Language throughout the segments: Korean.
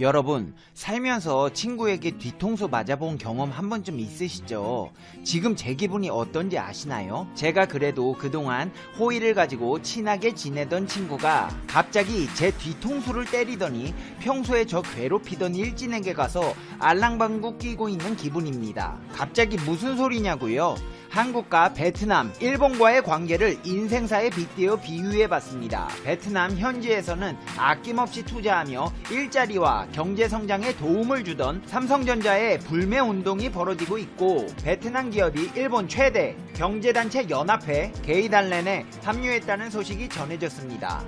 여러분, 살면서 친구에게 뒤통수 맞아본 경험 한 번쯤 있으시죠? 지금 제 기분이 어떤지 아시나요? 제가 그래도 그동안 호의를 가지고 친하게 지내던 친구가 갑자기 제 뒤통수를 때리더니 평소에 저 괴롭히던 일진에게 가서 알랑방구 끼고 있는 기분입니다. 갑자기 무슨 소리냐고요? 한국과 베트남, 일본과의 관계를 인생사에 빗대어 비유해봤습니다. 베트남 현지에서는 아낌없이 투자하며 일자리와 경제 성장에 도움을 주던 삼성전자의 불매 운동이 벌어지고 있고 베트남 기업이 일본 최대 경제단체 연합회 게이달렌에 합류했다는 소식이 전해졌습니다.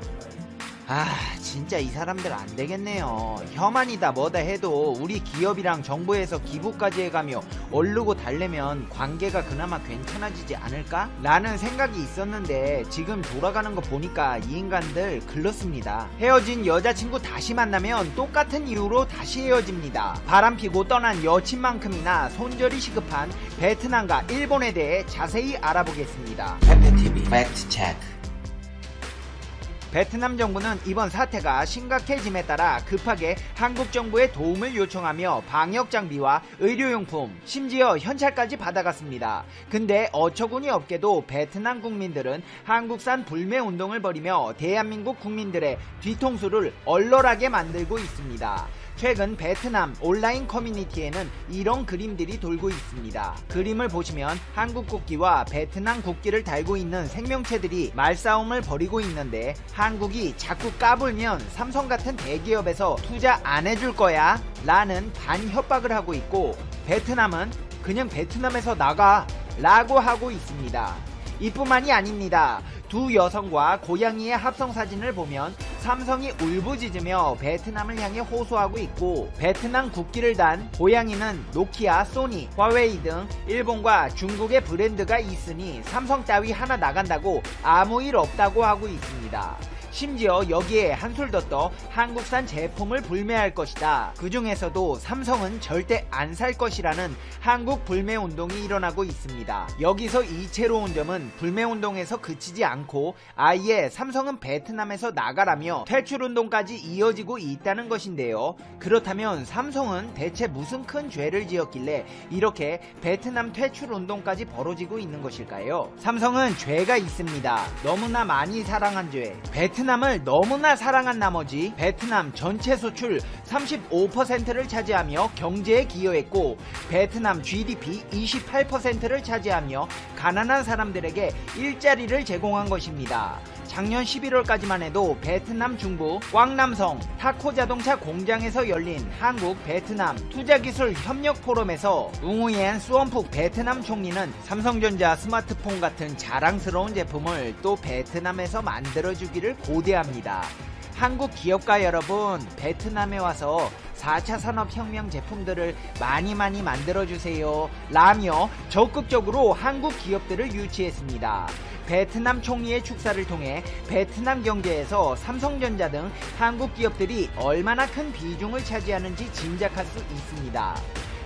아 진짜 이 사람들 안 되겠네요. 혐한이다 뭐다 해도 우리 기업이랑 정부에서 기부까지 해가며 얼르고 달래면 관계가 그나마 괜찮아지지 않을까? 라는 생각이 있었는데 지금 돌아가는 거 보니까 이 인간들 글렀습니다. 헤어진 여자친구 다시 만나면 똑같은 이유로 다시 헤어집니다. 바람피고 떠난 여친만큼이나 손절이 시급한 베트남과 일본에 대해 자세히 알아보겠습니다. 페페TV 팩트 체크 베트남 정부는 이번 사태가 심각해짐에 따라 급하게 한국 정부의 도움을 요청하며 방역 장비와 의료용품, 심지어 현찰까지 받아갔습니다. 근데 어처구니 없게도 베트남 국민들은 한국산 불매 운동을 벌이며 대한민국 국민들의 뒤통수를 얼얼하게 만들고 있습니다. 최근 베트남 온라인 커뮤니티에는 이런 그림들이 돌고 있습니다. 그림을 보시면 한국 국기와 베트남 국기를 달고 있는 생명체들이 말싸움을 벌이고 있는데 한국이 자꾸 까불면 삼성 같은 대기업에서 투자 안 해줄 거야 라는 반협박을 하고 있고 베트남은 그냥 베트남에서 나가 라고 하고 있습니다. 이뿐만이 아닙니다. 두 여성과 고양이의 합성 사진을 보면 삼성이 울부짖으며 베트남을 향해 호소하고 있고 베트남 국기를 단 고양이는 노키아, 소니, 화웨이 등 일본과 중국의 브랜드가 있으니 삼성 따위 하나 나간다고 아무 일 없다고 하고 있습니다. 심지어 여기에 한술 더 떠 한국산 제품을 불매할 것이다. 그 중에서도 삼성은 절대 안 살 것이라는 한국 불매 운동이 일어나고 있습니다. 여기서 이채로운 점은 불매 운동에서 그치지 않고 아예 삼성은 베트남에서 나가라며 퇴출 운동까지 이어지고 있다는 것인데요. 그렇다면 삼성은 대체 무슨 큰 죄를 지었길래 이렇게 베트남 퇴출 운동까지 벌어지고 있는 것일까요? 삼성은 죄가 있습니다. 너무나 많이 사랑한 죄. 베트남 을 너무나 사랑한 나머지 베트남 전체 수출 35%를 차지하며 경제에 기여했고 베트남 GDP 28%를 차지하며 가난한 사람들에게 일자리를 제공한 것입니다. 작년 11월까지만 해도 베트남 중부 꽝남성 타코 자동차 공장에서 열린 한국 베트남 투자기술 협력 포럼에서 웅우옌 수원푹 베트남 총리는 삼성전자 스마트폰 같은 자랑스러운 제품을 또 베트남에서 만들어주기를 고대합니다. 한국 기업가 여러분, 베트남에 와서 4차 산업혁명 제품들을 많이 많이 만들어주세요. 라며 적극적으로 한국 기업들을 유치했습니다. 베트남 총리의 축사를 통해 베트남 경제에서 삼성전자 등 한국 기업들이 얼마나 큰 비중을 차지하는지 짐작할 수 있습니다.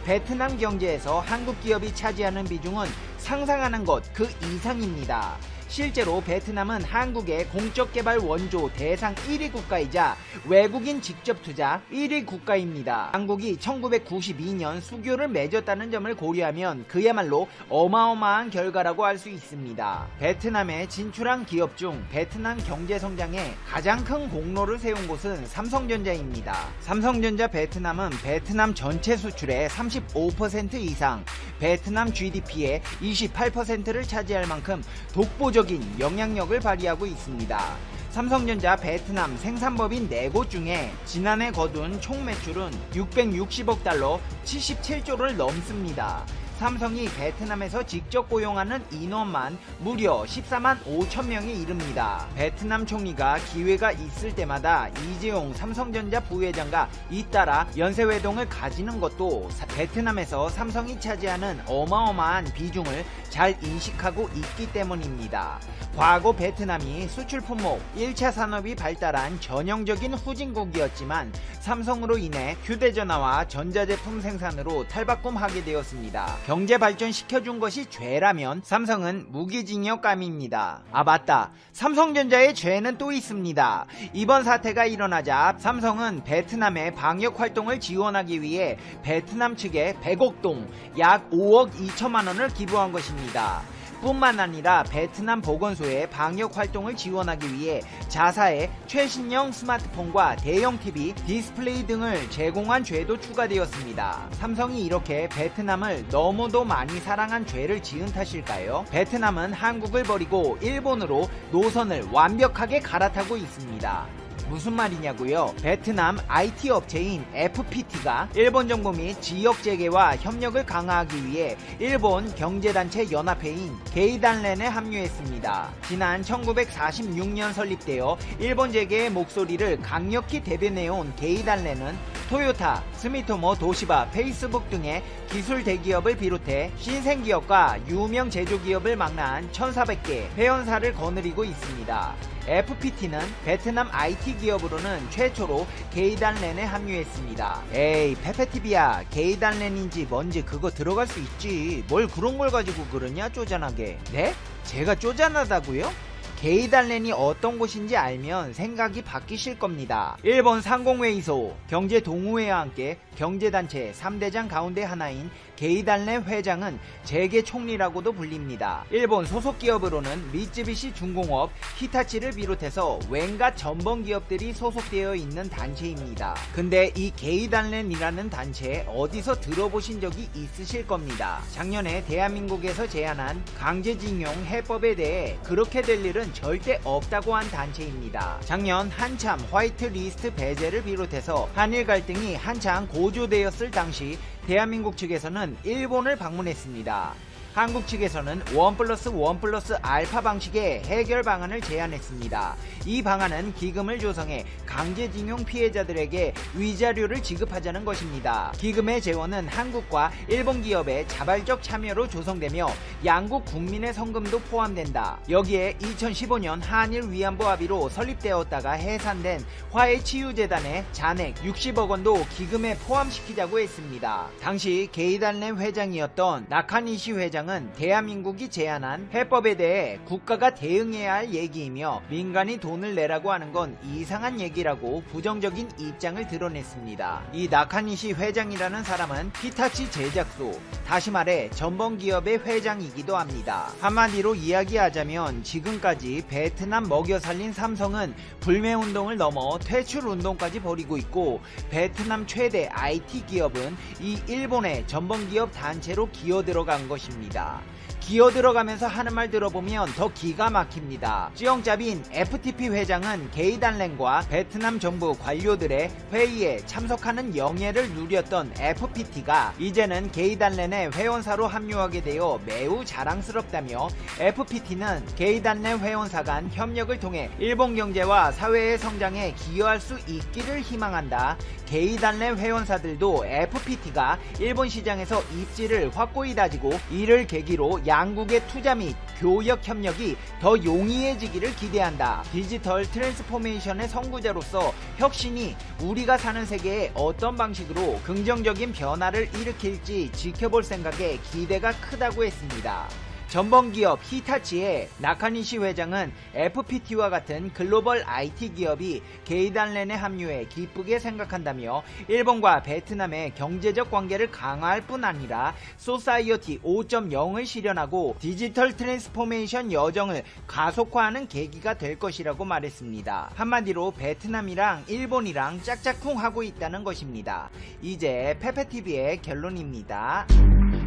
베트남 경제에서 한국 기업이 차지하는 비중은 상상하는 것 그 이상입니다. 실제로 베트남은 한국의 공적 개발 원조 대상 1위 국가이자 외국인 직접 투자 1위 국가입니다. 한국이 1992년 수교를 맺었다는 점을 고려하면 그야말로 어마어마한 결과라고 할 수 있습니다. 베트남에 진출한 기업 중 베트남 경제 성장에 가장 큰 공로를 세운 곳은 삼성전자입니다. 삼성전자 베트남은 베트남 전체 수출의 35% 이상, 베트남 GDP의 28%를 차지할 만큼 독보적인 영향력을 발휘하고 있습니다. 삼성전자 베트남 생산법인 4곳 중에 지난해 거둔 총 매출은 660억 달러 77조를 넘습니다. 삼성이 베트남에서 직접 고용하는 인원만 무려 14만 5천 명에 이릅니다. 베트남 총리가 기회가 있을 때마다 이재용 삼성전자 부회장과 잇따라 연쇄회동을 가지는 것도 사- 베트남에서 삼성이 차지하는 어마어마한 비중을 잘 인식하고 있기 때문입니다. 과거 베트남이 수출 품목 1차 산업이 발달한 전형적인 후진국이었지만 삼성으로 인해 휴대전화와 전자제품 생산으로 탈바꿈하게 되었습니다. 경제 발전 시켜준 것이 죄라면 삼성은 무기징역감입니다. 아 맞다. 삼성전자의 죄는 또 있습니다. 이번 사태가 일어나자 삼성은 베트남의 방역 활동을 지원하기 위해 베트남 측에 100억 동, 약 5억 2천만 원을 기부한 것입니다. 뿐만 아니라 베트남 보건소의 방역 활동을 지원하기 위해 자사의 최신형 스마트폰과 대형 TV, 디스플레이 등을 제공한 죄도 추가되었습니다. 삼성이 이렇게 베트남을 너무도 많이 사랑한 죄를 지은 탓일까요? 베트남은 한국을 버리고 일본으로 노선을 완벽하게 갈아타고 있습니다. 무슨 말이냐고요? 베트남 IT 업체인 FPT가 일본 정부 및 지역 재계와 협력을 강화하기 위해 일본 경제단체 연합회인 게이단렌에 합류했습니다. 지난 1946년 설립되어 일본 재계의 목소리를 강력히 대변해온 게이단렌은 토요타, 스미토모, 도시바, 페이스북 등의 기술 대기업을 비롯해 신생 기업과 유명 제조 기업을 망라한 1,400개 회원사를 거느리고 있습니다. FPT는 베트남 IT 기업으로는 최초로 게이단렌에 합류했습니다. 에이 페페티비야 게이단렌인지 뭔지 그거 들어갈 수 있지 뭘 그런 걸 가지고 그러냐 쪼잔하게 네? 제가 쪼잔하다고요? 게이달렌이 어떤 곳인지 알면 생각이 바뀌실 겁니다. 일본 상공회의소, 경제동우회와 함께 경제단체 3대장 가운데 하나인 게이달렌 회장은 재계 총리라고도 불립니다. 일본 소속 기업으로는 미쯔비시 중공업, 히타치를 비롯해서 웬가 전범 기업들이 소속되어 있는 단체입니다. 근데 이 게이달렌이라는 단체 어디서 들어보신 적이 있으실 겁니다. 작년에 대한민국에서 제안한 강제징용 해법에 대해 그렇게 될 일은 절대 없다고 한 단체입니다. 작년 한참 화이트 리스트 배제를 비롯해서 한일 갈등이 한창 고조되었을 당시 대한민국 측에서는 일본을 방문했습니다. 한국 측에서는 원 플러스 원 플러스 알파 방식의 해결 방안을 제안했습니다. 이 방안은 기금을 조성해 강제징용 피해자들에게 위자료를 지급하자는 것입니다. 기금의 재원은 한국과 일본 기업의 자발적 참여로 조성되며 양국 국민의 성금도 포함된다. 여기에 2015년 한일 위안부 합의로 설립되었다가 해산된 화해치유재단의 잔액 60억 원도 기금에 포함시키자고 했습니다. 당시 게이달렌 회장이었던 나카니시 회장 회장은 대한민국이 제안한 해법에 대해 국가가 대응해야 할 얘기이며 민간이 돈을 내라고 하는 건 이상한 얘기라고 부정적인 입장을 드러냈습니다. 이 나카니시 회장이라는 사람은 히타치 제작소, 다시 말해 전범 기업의 회장이기도 합니다. 한마디로 이야기하자면 지금까지 베트남 먹여 살린 삼성은 불매 운동을 넘어 퇴출 운동까지 벌이고 있고 베트남 최대 IT 기업은 이 일본의 전범 기업 단체로 기어 들어간 것입니다. 기어 들어가면서 하는 말 들어보면 더 기가 막힙니다. 찌영짭인 FTP 회장은 게이단렌과 베트남 정부 관료들의 회의에 참석하는 영예를 누렸던 FPT가 이제는 게이단렌의 회원사로 합류하게 되어 매우 자랑스럽다며 FPT는 게이단렌 회원사 간 협력을 통해 일본 경제와 사회의 성장에 기여할 수 있기를 희망한다. 게이단렌 회원사들도 FPT가 일본 시장에서 입지를 확고히 다지고 이를 계기로 양국의 투자 및 교역 협력이 더 용이해지기를 기대한다. 디지털 트랜스포메이션의 선구자로서 혁신이 우리가 사는 세계에 어떤 방식으로 긍정적인 변화를 일으킬지 지켜볼 생각에 기대가 크다고 했습니다. 전범기업 히타치의 나카니시 회장은 FPT와 같은 글로벌 IT 기업이 게이단렌에 합류해 기쁘게 생각한다며 일본과 베트남의 경제적 관계를 강화할 뿐 아니라 소사이어티 5.0을 실현하고 디지털 트랜스포메이션 여정을 가속화하는 계기가 될 것이라고 말했습니다. 한마디로 베트남이랑 일본이랑 짝짝쿵 하고 있다는 것입니다. 이제 페페TV의 결론입니다.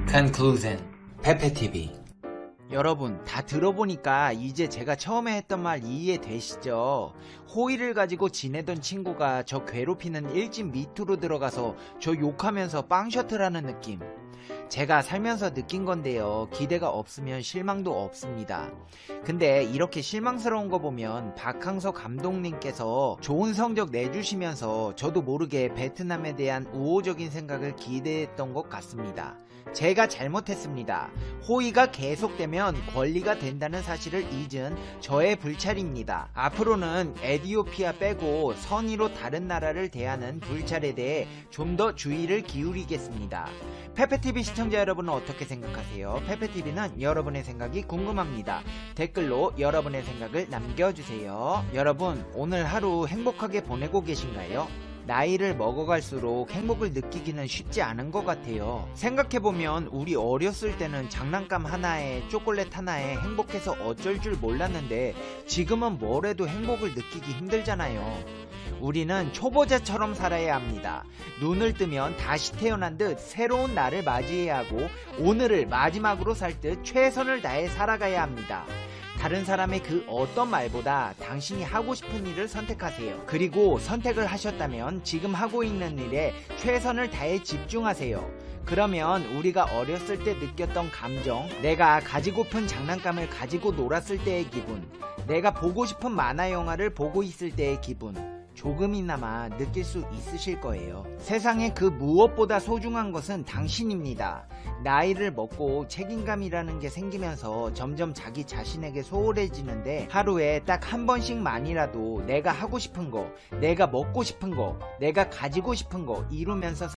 Conclusion 페페TV 여러분 다 들어보니까 이제 제가 처음에 했던 말 이해되시죠? 호의를 가지고 지내던 친구가 저 괴롭히는 일진 밑으로 들어가서 저 욕하면서 빵 셔틀하는 느낌. 제가 살면서 느낀 건데요. 기대가 없으면 실망도 없습니다. 근데 이렇게 실망스러운 거 보면 박항서 감독님께서 좋은 성적 내주시면서 저도 모르게 베트남에 대한 우호적인 생각을 기대했던 것 같습니다. 제가 잘못했습니다. 호의가 계속되면 권리가 된다는 사실을 잊은 저의 불찰입니다. 앞으로는 에디오피아 빼고 선의로 다른 나라를 대하는 불찰에 대해 좀 더 주의를 기울이겠습니다. 페페TV 시청자 여러분은 어떻게 생각하세요? 페페TV는 여러분의 생각이 궁금합니다. 댓글로 여러분의 생각을 남겨주세요. 여러분, 오늘 하루 행복하게 보내고 계신가요? 나이를 먹어갈수록 행복을 느끼기는 쉽지 않은 것 같아요. 생각해보면 우리 어렸을 때는 장난감 하나에 초콜릿 하나에 행복해서 어쩔 줄 몰랐는데 지금은 뭘 해도 행복을 느끼기 힘들잖아요. 우리는 초보자처럼 살아야 합니다. 눈을 뜨면 다시 태어난 듯 새로운 날을 맞이해야 하고 오늘을 마지막으로 살 듯 최선을 다해 살아가야 합니다. 다른 사람의 그 어떤 말보다 당신이 하고 싶은 일을 선택하세요. 그리고 선택을 하셨다면 지금 하고 있는 일에 최선을 다해 집중하세요. 그러면 우리가 어렸을 때 느꼈던 감정, 내가 가지고픈 장난감을 가지고 놀았을 때의 기분, 내가 보고 싶은 만화 영화를 보고 있을 때의 기분, 조금이나마 느낄 수 있으실 거예요. 세상에 그 무엇보다 소중한 것은 당신입니다. 나이를 먹고 책임감이라는 게 생기면서 점점 자기 자신에게 소홀해지는데 하루에 딱 한 번씩만이라도 내가 하고 싶은 거, 내가 먹고 싶은 거, 내가 가지고 싶은 거 이루면서